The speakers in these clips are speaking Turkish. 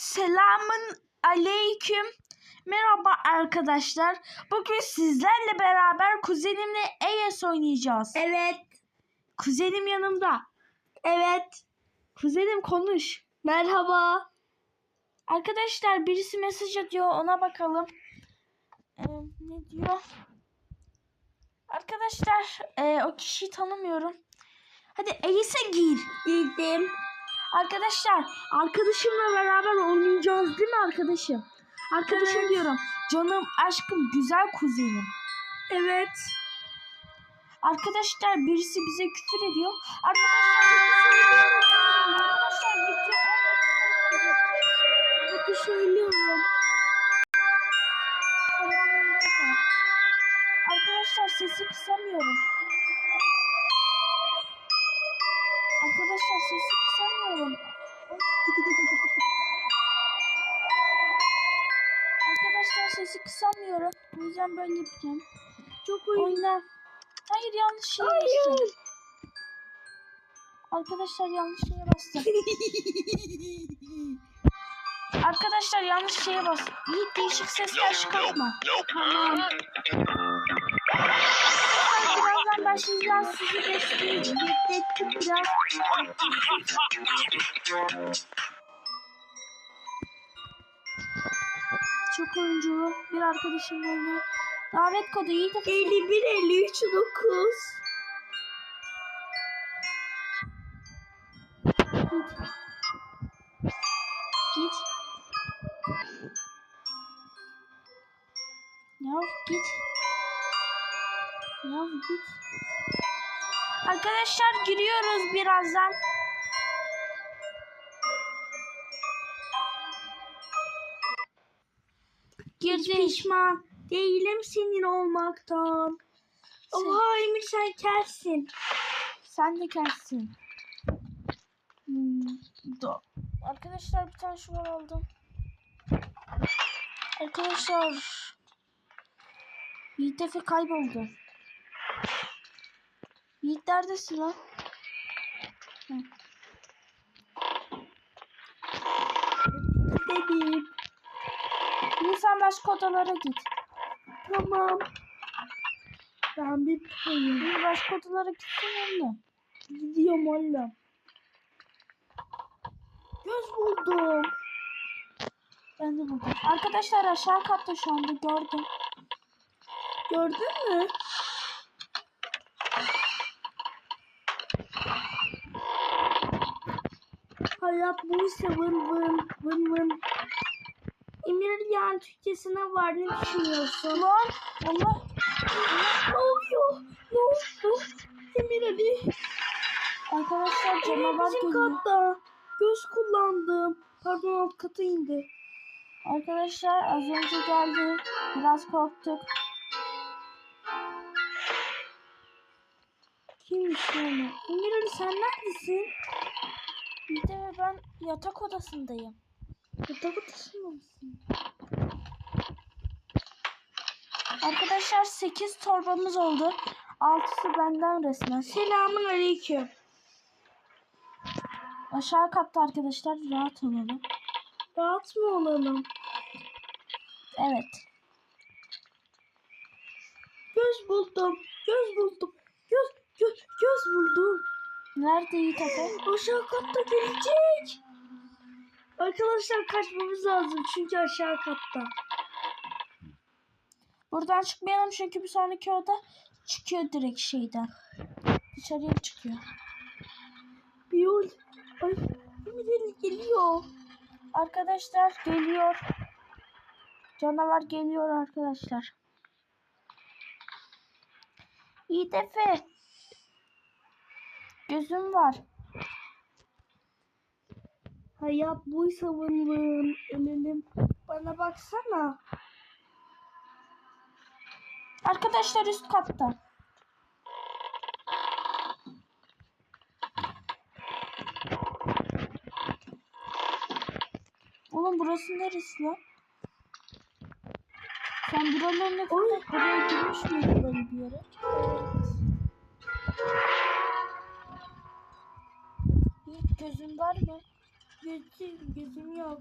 Selamın aleyküm. Merhaba arkadaşlar. Bugün sizlerle beraber kuzenimle EYS oynayacağız. Evet. Kuzenim yanımda. Evet. Kuzenim konuş. Merhaba. Arkadaşlar birisi mesaj atıyor ona bakalım. Ee, ne diyor? Arkadaşlar e, o kişiyi tanımıyorum. Hadi EYS'e gir. Girdim. Arkadaşlar arkadaşımla beraber oynayacağız değil mi arkadaşım? Arkadaşım Evet. diyorum. Canım, aşkım, güzel kuzenim. Evet. Arkadaşlar birisi bize küfür ediyor. Arkadaşlar Arkadaşlar video 10 dakika olacak. Hadi söylüyorum. Arkadaşlar sesi kısamıyorum. Arkadaşlar sesi kısamıyorum. Arkadaşlar sesi kısamıyorum. O yüzden böyle yapacağım. Çok oyun. Oyna. Hayır yanlış şeye Hayır. bastım. Arkadaşlar yanlış şeye bastım. Arkadaşlar yanlış şeye bastım. İyi değişik sesler çıkartma. Tamam. Arkadaşlar. Sizi biraz. Çok oyuncu. Bir arkadaşımla oynuyor. Davet kodu iyi de 51 53 9. Git. Ya git. Ya git. Arkadaşlar giriyoruz birazdan. Hiç Girdik. pişman değilim senin olmaktan. Sen- Oha Emir sen kelsin. Sen de gelsin. Hmm, do. Arkadaşlar bir tane şuvar aldım. Arkadaşlar. Yiğit Efe kayboldu. Yiğit neredesin lan? Hı. Dedim. Yiğit sen başka odalara git. Tamam. Ben bir payım. Bir başka odalara gitsin onunla. Gidiyorum oğlum. Göz buldum. Ben de buldum. Arkadaşlar aşağı katta şu anda gördüm. Gördün mü? Hayat buysa vın vın vın vın. Emir yani Türkçesine var ne düşünüyorsun? Lan Allah. Ne oluyor? Ne oldu? Emir Ali. Arkadaşlar canavar geliyor. katta. Göz kullandım. Pardon alt kata indi. Arkadaşlar az önce geldi. Biraz korktuk. Kimmiş yani? Emir Ali sen neredesin? Bir de ben yatak odasındayım. Yatak odasında mısın? Arkadaşlar 8 torbamız oldu. 6'sı benden resmen. Selamun aleyküm. Aşağı katta arkadaşlar rahat olalım. Rahat mı olalım? Evet. Göz buldum. Göz buldum. Göz, göz, göz buldum. Nerede Yiğit Efe? Aşağı katta gelecek. Arkadaşlar kaçmamız lazım çünkü aşağı katta. Buradan çıkmayalım çünkü bir sonraki oda çıkıyor direkt şeyden. Dışarıya çıkıyor. Bir yol. Ay, geliyor. Arkadaşlar geliyor. Canavar geliyor arkadaşlar. Yiğit Efe. Gözüm var. Hayat buysa vın. Ölelim. Bana baksana. Arkadaşlar üst katta. Oğlum burası neresi lan? Sen buraların ne kadar buraya girmiş miydin böyle bir yere? Gözün var mı? Gözüm, gözüm yok.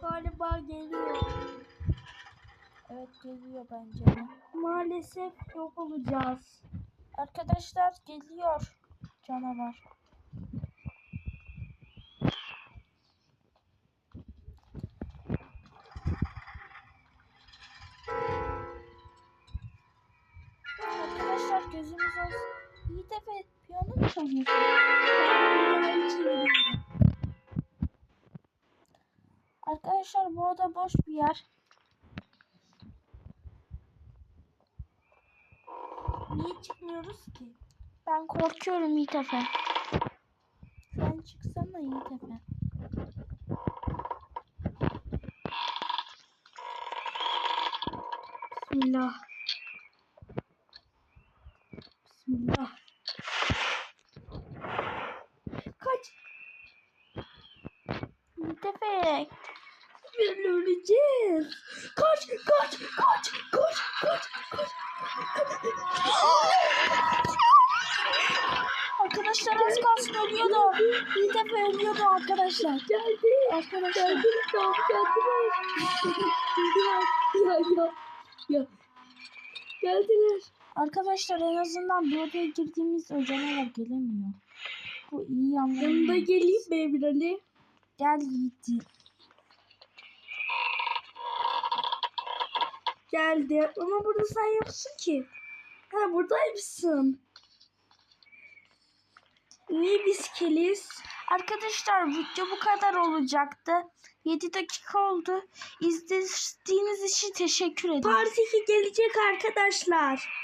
Galiba geliyor. Evet geliyor bence. Maalesef yok olacağız. Arkadaşlar geliyor canavar. Gözümüz olsun. İyi tepe piyano mu çalıyorsun? Arkadaşlar bu oda boş bir yer. Niye çıkmıyoruz ki? Ben korkuyorum Yiğitefe. Sen çıksana Yiğitefe. Bismillah. Bismillah. Kaç. Yiğitefe. Biz öleceğiz. Kaç, kaç, kaç, kaç, kaç, kaç. Arkadaşlar az kalsın ölüyordu. Yiğitefe ölüyordu arkadaşlar. Geldi. Arkadaşlar. Geldi. Tamam geldiler. ya, ya, ya. Geldiler. Arkadaşlar en azından bir odaya girdiğimiz o canavar gelemiyor. Bu iyi yanları. Yanında geleyim mi Emir Ali? Gel Yiğit. Geldi. Ama burada sen yoksun ki. Ha buradaymışsın. Niye biz keliz? Arkadaşlar video bu kadar olacaktı. 7 dakika oldu. İzlediğiniz için teşekkür ederim. Part 2 gelecek arkadaşlar.